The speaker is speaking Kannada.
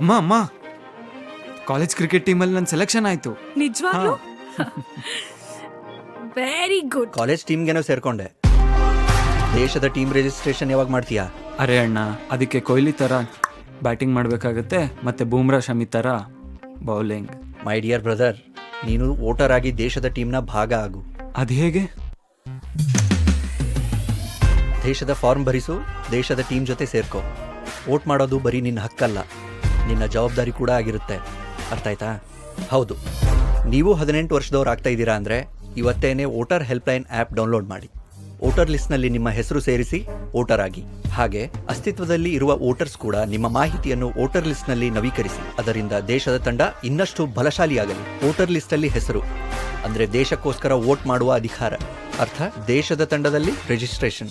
ಅಮ್ಮ ಅಮ್ಮ ಕಾಲೇಜ್ ಕ್ರಿಕೆಟ್ ಟೀಮಲ್ಲಿ ನನ್ನ ಸೆಲೆಕ್ಷನ್ ಆಯ್ತು. ನಿಜವಾಗ್ಲೂ? ವೆರಿ ಗುಡ್ ಕಾಲೇಜ್ ಟೀಮ್ಗೇನೋ ಸೇರ್ಕೊಂಡೆ. ದೇಶದ ಟೀಮ್ ರಿಜಿಸ್ಟ್ರೇಷನ್ ಯಾವಾಗ ಮಾಡ್ತೀಯಾ? ಅರೆ ಅಣ್ಣ ಅದಕ್ಕೆ ಕೊಹ್ಲಿ ಥರ ಬ್ಯಾಟಿಂಗ್ ಮಾಡಬೇಕಾಗತ್ತೆ ಮತ್ತೆ ಬೂಮ್ರಾ ಶಮಿ ಥರ ಬೌಲಿಂಗ್ ಮೈ ಡಿಯರ್ ಬ್ರದರ್ ನೀನು ವೋಟರ್ ಆಗಿ ದೇಶದ ಟೀಮ್ನ ಭಾಗ ಆಗು. ಅದು ಹೇಗೆ? ದೇಶದ ಫಾರ್ಮ್ ಭರಿಸು ದೇಶದ ಟೀಮ್ ಜೊತೆ ಸೇರ್ಕೋ. ವೋಟ್ ಮಾಡೋದು ಬರೀ ನಿನ್ನ ಹಕ್ಕಲ್ಲ. ನಿನ್ನ ಜವಾಬ್ದಾರಿ ಕೂಡ ಆಗಿರುತ್ತೆ. ಅರ್ಥ ಆಯ್ತಾ? ಹೌದು. ನೀವು ಹದಿನೆಂಟು ವರ್ಷದವ್ರು ಆಗ್ತಾ ಇದ್ದೀರಾ ಅಂದರೆ ಇವತ್ತೇನೆ ವೋಟರ್ ಹೆಲ್ಪ್ಲೈನ್ ಆ್ಯಪ್ ಡೌನ್ಲೋಡ್ ಮಾಡಿ. ವೋಟರ್ ಲಿಸ್ಟ್ನಲ್ಲಿ ನಿಮ್ಮ ಹೆಸರು ಸೇರಿಸಿ ವೋಟರ್ ಆಗಿ. ಹಾಗೆ ಅಸ್ತಿತ್ವದಲ್ಲಿ ಇರುವ ವೋಟರ್ಸ್ ಕೂಡ ನಿಮ್ಮ ಮಾಹಿತಿಯನ್ನು ವೋಟರ್ ಲಿಸ್ಟ್ನಲ್ಲಿ ನವೀಕರಿಸಿ. ಅದರಿಂದ ದೇಶದ ತಂಡ ಇನ್ನಷ್ಟು ಬಲಶಾಲಿಯಾಗಲಿ. ವೋಟರ್ ಲಿಸ್ಟಲ್ಲಿ ಹೆಸರು. ಅಂದರೆ ದೇಶಕ್ಕೋಸ್ಕರ ವೋಟ್ ಮಾಡುವ ಅಧಿಕಾರ. ಅರ್ಥ? ದೇಶದ ತಂಡದಲ್ಲಿ ರಿಜಿಸ್ಟ್ರೇಷನ್.